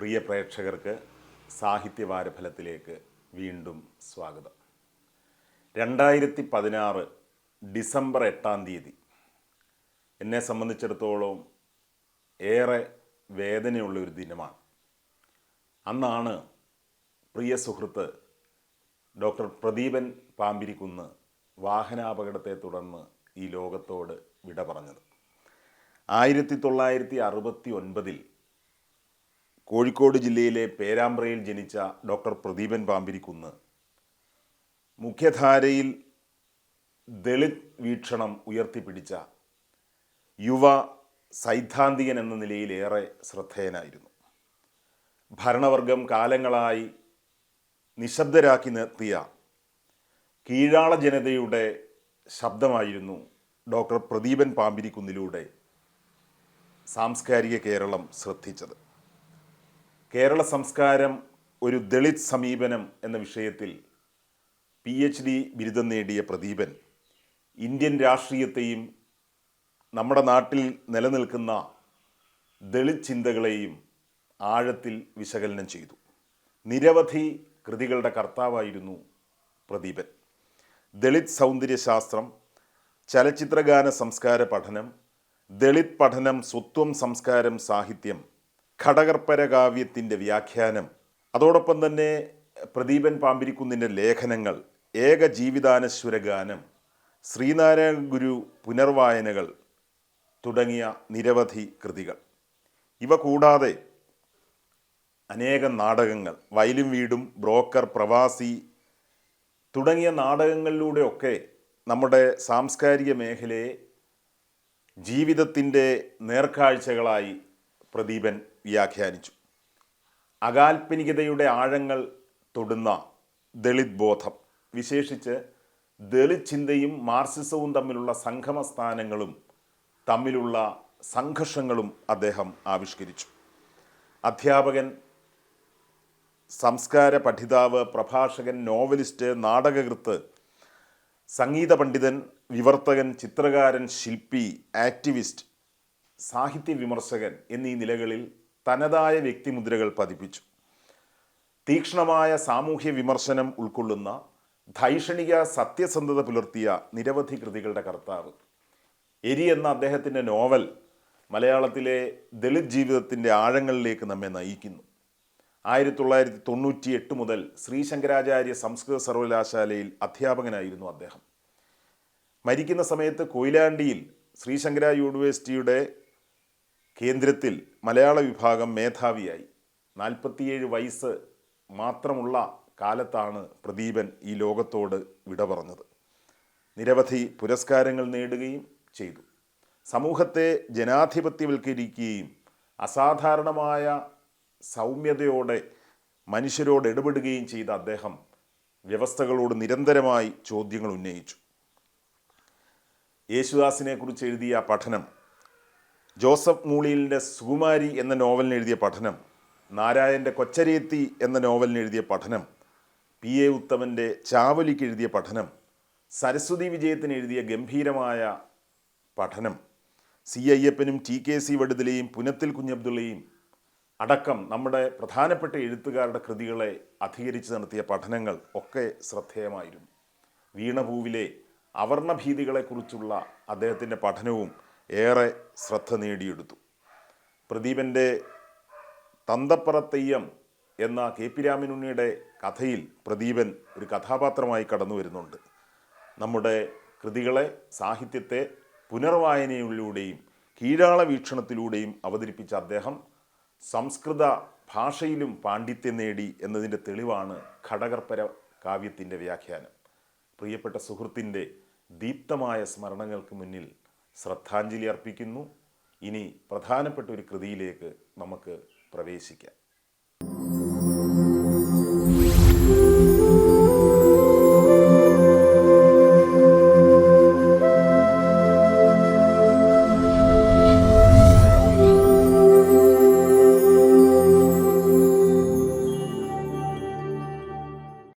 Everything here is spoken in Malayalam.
പ്രിയ പ്രേക്ഷകർക്ക് സാഹിത്യവാരഫലത്തിലേക്ക് വീണ്ടും സ്വാഗതം. രണ്ടായിരത്തി പതിനാറ് ഡിസംബർ എട്ടാം തീയതി. എന്നെ സംബന്ധിച്ചിടത്തോളം ഏറെ വേദനയുള്ള ഒരു ദിനമാണ്. അന്നാണ് പ്രിയ സുഹൃത്ത് ഡോക്ടർ പ്രദീപൻ പാമ്പിരിക്കുന്ന് വാഹനാപകടത്തെ തുടർന്ന് ഈ ലോകത്തോട് വിട പറഞ്ഞത്. ആയിരത്തി തൊള്ളായിരത്തി അറുപത്തി ഒൻപതിൽ കോഴിക്കോട് ജില്ലയിലെ പേരാമ്പ്രയിൽ ജനിച്ച ഡോക്ടർ പ്രദീപൻ പാമ്പിരിക്കുന്ന്. മുഖ്യധാരയിൽ ദളിത് വീക്ഷണം ഉയർത്തിപ്പിടിച്ച യുവ സൈദ്ധാന്തികൻ എന്ന നിലയിലേറെ ശ്രദ്ധേയനായിരുന്നു. ഭരണവർഗം കാലങ്ങളായി നിശബ്ദരാക്കി നിർത്തിയ കീഴാള ജനതയുടെ ശബ്ദമായിരുന്നു ഡോക്ടർ പ്രദീപൻ പാമ്പിരിക്കുന്നിലൂടെ സാംസ്കാരിക കേരളം ശ്രദ്ധിച്ചത്. കേരള സംസ്കാരം ഒരു ദളിത് സമീപനം എന്ന വിഷയത്തിൽ പി എച്ച് ഡി ബിരുദം നേടിയ പ്രദീപൻ ഇന്ത്യൻ രാഷ്ട്രീയത്തെയും നമ്മുടെ നാട്ടിൽ നിലനിൽക്കുന്ന ദളിത് ചിന്തകളെയും ആഴത്തിൽ വിശകലനം ചെയ്തു. നിരവധി കൃതികളുടെ കർത്താവായിരുന്നു പ്രദീപൻ. ദളിത് സൗന്ദര്യശാസ്ത്രം ചലച്ചിത്രഗാന സംസ്കാര പഠനം ദളിത് പഠനം സ്വത്വം സംസ്കാരം സാഹിത്യം ഘടകർപ്പര കാവ്യത്തിന്റെ വ്യാഖ്യാനം അതോടൊപ്പം തന്നെ പ്രദീപൻ പാമ്പിരിക്കുന്നിന്റെ ലേഖനങ്ങൾ ഏക ജീവിതാനശ്വര ഗാനം ശ്രീനാരായണ ഗുരു പുനർവായനകൾ തുടങ്ങിയ നിരവധി കൃതികൾ. ഇവ കൂടാതെ അനേകം നാടകങ്ങൾ വയലും വീടും ബ്രോക്കർ പ്രവാസി തുടങ്ങിയ നാടകങ്ങളിലൂടെയൊക്കെ നമ്മുടെ സാംസ്കാരിക മേഖലയെ ജീവിതത്തിന്റെ നേർക്കാഴ്ചകളായി പ്രദീപൻ വ്യാഖ്യാനിച്ചു. അകാൽപ്പനികതയുടെ ആഴങ്ങൾ തൊടുന്ന ദളിത് ബോധം. വിശേഷിച്ച് ദളിത് ചിന്തയും മാർസിസവും തമ്മിലുള്ള സംഗമസ്ഥാനങ്ങളും തമ്മിലുള്ള സംഘർഷങ്ങളും അദ്ദേഹം ആവിഷ്കരിച്ചു. അധ്യാപകൻ സംസ്കാര പഠിതാവ് പ്രഭാഷകൻ നോവലിസ്റ്റ് നാടകകൃത്ത് സംഗീത പണ്ഡിതൻ വിവർത്തകൻ ചിത്രകാരൻ ശില്പി ആക്ടിവിസ്റ്റ് സാഹിത്യ വിമർശകൻ എന്നീ നിലകളിൽ തനതായ വ്യക്തിമുദ്രകൾ പതിപ്പിച്ചു. തീക്ഷ്ണമായ സാമൂഹ്യ വിമർശനം ഉൾക്കൊള്ളുന്ന ധൈഷണിക സത്യസന്ധത പുലർത്തിയ നിരവധി കൃതികളുടെ കർത്താവ്. എരി എന്ന അദ്ദേഹത്തിന്റെ നോവൽ മലയാളത്തിലെ ദളിത് ജീവിതത്തിന്റെ ആഴങ്ങളിലേക്ക് നമ്മെ നയിക്കുന്നു. ആയിരത്തി തൊള്ളായിരത്തി തൊണ്ണൂറ്റി എട്ട് മുതൽ ശ്രീശങ്കരാചാര്യ സംസ്കൃത സർവകലാശാലയിൽ അധ്യാപകനായിരുന്നു അദ്ദേഹം. മരിക്കുന്ന സമയത്ത് കൊയിലാണ്ടിയിൽ ശ്രീശങ്കര യൂണിവേഴ്സിറ്റിയുടെ കേന്ദ്രത്തിൽ മലയാള വിഭാഗം മേധാവിയായി. നാൽപ്പത്തിയേഴ് വയസ്സ് മാത്രമുള്ള കാലത്താണ് പ്രദീപൻ ഈ ലോകത്തോട് വിട പറഞ്ഞത് നിരവധി പുരസ്കാരങ്ങൾ നേടുകയും ചെയ്തു. സമൂഹത്തെ ജനാധിപത്യവൽക്കരിക്കുകയും അസാധാരണമായ സൗമ്യതയോടെ മനുഷ്യരോട് ഇടപെടുകയും ചെയ്ത അദ്ദേഹം വ്യവസ്ഥകളോട് നിരന്തരമായി ചോദ്യങ്ങൾ ഉന്നയിച്ചു. യേശുദാസിനെ കുറിച്ച് എഴുതിയ പഠനം ജോസഫ് മൂളിയിലിന്റെ സുകുമാരി എന്ന നോവലിന് എഴുതിയ പഠനം നാരായണന്റെ കൊച്ചരേത്തി എന്ന നോവലിന് എഴുതിയ പഠനം പി. എ. ഉത്തമന്റെ ചാവലിക്ക് എഴുതിയ പഠനം സരസ്വതി വിജയത്തിന് എഴുതിയ ഗംഭീരമായ പഠനം സി. അയ്യപ്പനും ടി. കെ. സി. വടുതലയും പുനത്തിൽ കുഞ്ഞബ്ദുള്ളയും അടക്കം നമ്മുടെ പ്രധാനപ്പെട്ട എഴുത്തുകാരുടെ കൃതികളെ അധികരിച്ച് നടത്തിയ പഠനങ്ങൾ ഒക്കെ ശ്രദ്ധേയമായിരുന്നു. വീണപൂവിലെ അവർണഭീതികളെക്കുറിച്ചുള്ള അദ്ദേഹത്തിന്റെ പഠനവും ഏറെ ശ്രദ്ധ നേടിയെടുത്തു. പ്രദീപന്റെ തന്തപ്പറത്തെയ്യം എന്ന കെ പി രാമനുണ്ണിയുടെ കഥയിൽ പ്രദീപൻ ഒരു കഥാപാത്രമായി കടന്നു വരുന്നുണ്ട്. നമ്മുടെ കൃതികളെ സാഹിത്യത്തെ പുനർവായനയിലൂടെയും കീഴാള വീക്ഷണത്തിലൂടെയും അവതരിപ്പിച്ച അദ്ദേഹം സംസ്കൃത ഭാഷയിലും പാണ്ഡിത്യം നേടി എന്നതിന്റെ തെളിവാണ് ഘടകർപ്പര കാവ്യത്തിന്റെ വ്യാഖ്യാനം. പ്രിയപ്പെട്ട സുഹൃത്തിന്റെ ദീപ്തമായ സ്മരണകൾക്ക് മുന്നിൽ ശ്രദ്ധാഞ്ജലി അർപ്പിക്കുന്നു. ഇനി പ്രധാനപ്പെട്ട ഒരു കൃതിയിലേക്ക് നമുക്ക് പ്രവേശിക്കാം.